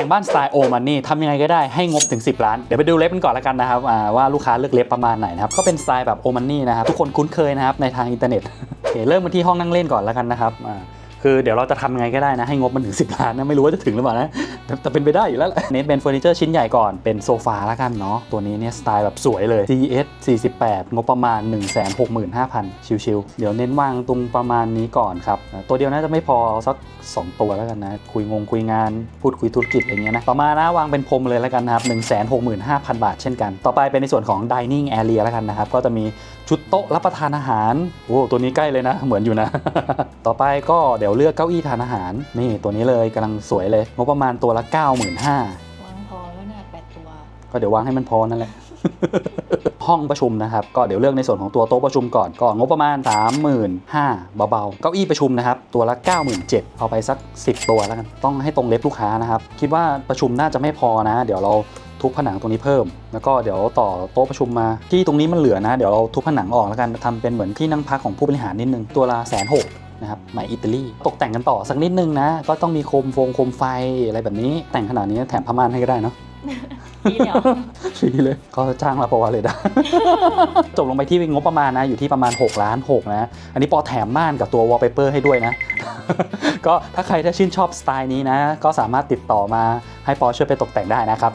แต่งบ้านสไตล์โอมันนี่ทำยังไงก็ได้ให้งบถึง 10 ล้าน เดี๋ยวไปดูเล็บกันก่อนละกันนะครับว่าลูกค้าเลือกเล็บประมาณไหนนะครับก็เป็นสไตล์แบบโอมันนี่นะครับทุกคนคุ้นเคยนะครับในทางอินเทอร์เน็ตโอเคเริ่มมาที่ห้องนั่งเล่นก่อนละกันนะครับอ่า คือเดี๋ยวเราจะทำยังไงก็ได้นะ ให้งบมันถึง 10 ล้านนะ ไม่รู้ว่าจะถึงหรือเปล่านะ แต่แต่เป็นไปได้อยู่แล้วแหละเน้นเป็นเฟอร์นิเจอร์ชิ้นใหญ่ก่อนเป็นโซฟาแล้วกันเนาะตัวนี้เนี่ยสไตล์แบบสวยเลย GS 48 งบประมาณ 165,000 ชิวๆเดี๋ยวเน้นวางตรงประมาณนี้ก่อนครับตัวเดียวน่าจะไม่พอเอาสัก 2 ตัวแล้วกันนะ คุยงงคุยงานพูดคุยธุรกิจอะไรเงี้ยนะต่อมานะวางเป็นพรมเลยแล้วกันนะครับ165,000 บาทเช่นกัน ต่อไปเป็นในส่วนของ dining area แล้วกันนะครับก็จะมีชุดโต๊ะรับประทานอาหารโอ้ตัวนี้ใกล้เลยนะเหมือนอยู่นะ ต่อไปก็เดี๋ยวเลือกเก้าอี้ทานอาหาร นี่ตัวนี้เลยกำลังสวยเลยงบประมาณตัวละ 95,000วางพอแล้วเนี่ยแปดตัวก็เดี๋ยววางให้มันพอนั่นแหละ ห้องประชุมนะครับ ก็เดี๋ยวเลือกในส่วนของตัวโต๊ะประชุมก่อน ก็งบประมาณ 35,000เบาๆ เก้าอี้ประชุมนะครับ ตัวละ 97,000เอาไปสัก 10 ตัวแล้วกัน ต้องให้ตรงเล็บลูกค้านะครับ คิดว่าประชุมน่าจะไม่พอนะ เดี๋ยวเราทุบผนังตรงนี้เพิ่ม แล้วก็เดี๋ยวต่อโต๊ะประชุมมา ที่ตรงนี้มันเหลือนะ เดี๋ยวเราทุบผนังออกแล้วกันทำเป็นเหมือนที่นั่งพักของผู้บริหารนิดนึง ตัวละแสนหก นะครับไหมอิตาลีตกแต่งกันต่อสักนิดนึงนะ ก็ต้องมีโคมฟงโคมไฟอะไรแบบนี้ แต่งขนาดนี้แถมผ้าม่านให้ก็ได้เนาะนี่เดี๋ยวฟรีเลยก็จ้างลาปวาเลยนะจบลงไปที่งบประมาณนะ อยู่ที่ประมาณ 6 ล้าน 6 นะ อันนี้ปอแถมม่านกับตัววอลเปเปอร์ให้ด้วยนะ ก็ถ้าใครถ้าชื่นชอบสไตล์นี้นะ ก็สามารถติดต่อมาให้ปอช่วยไปตกแต่งได้นะครับ